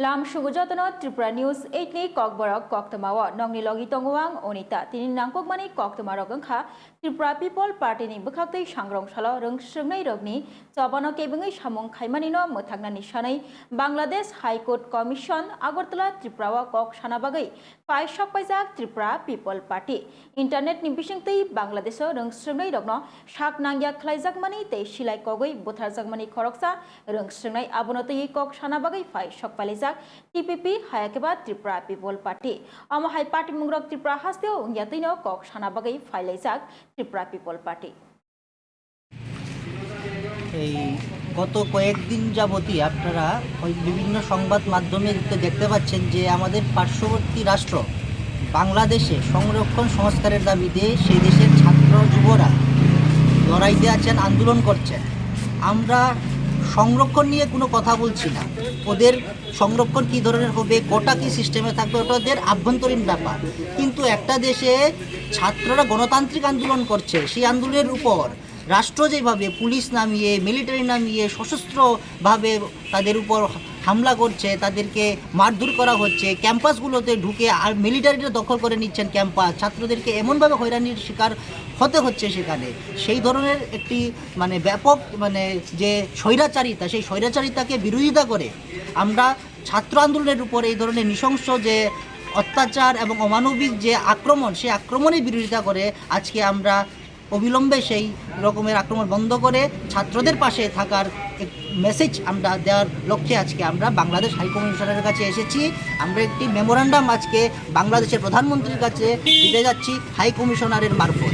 Lam sugujatano Tripura News 8 ni kokborok koktamawa nongni logi tongwang onita tini nangkokmani koktamarok angkha Tripura People Party ni bukhaktui sangrongshalo rong swngnai rokni chobano kebungai samung khaimani no muthagnani sanai Bangladesh High Court Commission Agartala Tripura wa kok sanabagai pai sokpaijak Tripura People Party internet ni bisingtui Bangladesh rong swngnai rokno sak nangya khlaijakmani tei silai kogoi butharjakmani khoroksa rong swngnai abonotui kok sanabagai TPP হায়াকেবা Tripura people Party অম হাই party মুংরক ত্রিপুরা হাস্তেও ইয়াতৈন কক সানাবাগাই ফাইলাইজাক Tripura people Party এই গত কয়েকদিন যাবতই আপনারা ওই বিভিন্ন সংবাদ মাধ্যমে দেখতে পাচ্ছেন যে আমাদের পার্শ্ববর্তী রাষ্ট্র, বাংলাদেশে সংরক্ষণ সংস্কারের দাবিতে সেই দেশের ছাত্র যুবরা লড়াইতে আছেন, আন্দোলন করছেন। আমরা সংরক্ষণ নিয়ে কোনো কথা বলছি না। ওদের সংরক্ষণ কি ধরনের হবে, কটা কি সিস্টেমে থাকবে, ওটা ওদের আভ্যন্তরীণ ব্যাপার। কিন্তু একটা দেশে ছাত্ররা গণতান্ত্রিক আন্দোলন করছে, সেই আন্দোলনের উপর রাষ্ট্র যেভাবে পুলিশ নামিয়ে মিলিটারি নামিয়ে, সশস্ত্রভাবে তাদের উপর হামলা করছে, তাদেরকে মারধর করা হচ্ছে, ক্যাম্পাসগুলোতে ঢুকে আর মিলিটারিরা দখল করে নিচ্ছেন ক্যাম্পাস। ছাত্রদেরকে এমনভাবে হয়রানির শিকার হতে হচ্ছে সেখানে। সেই ধরনের একটি মানে ব্যাপক মানে যে স্বৈরাচারিতা, সেই স্বৈরাচারিতাকে বিরোধিতা করে আমরা ছাত্র আন্দোলনের উপর এই ধরনের নৃশংস যে অত্যাচার এবং অমানবিক যে আক্রমণ, সেই আক্রমণের বিরোধিতা করে আজকে আমরা অবিলম্বে সেই রকমের আক্রমণ বন্ধ করে ছাত্রদের পাশে থাকার মেসেজ আমরা দেওয়ার লক্ষ্যে আজকে আমরা বাংলাদেশ হাইকমিশনারের কাছে এসেছি। আমরা একটি মেমোরান্ডাম আজকে বাংলাদেশের প্রধানমন্ত্রীর কাছে দিতে যাচ্ছি হাইকমিশনারের মারফত।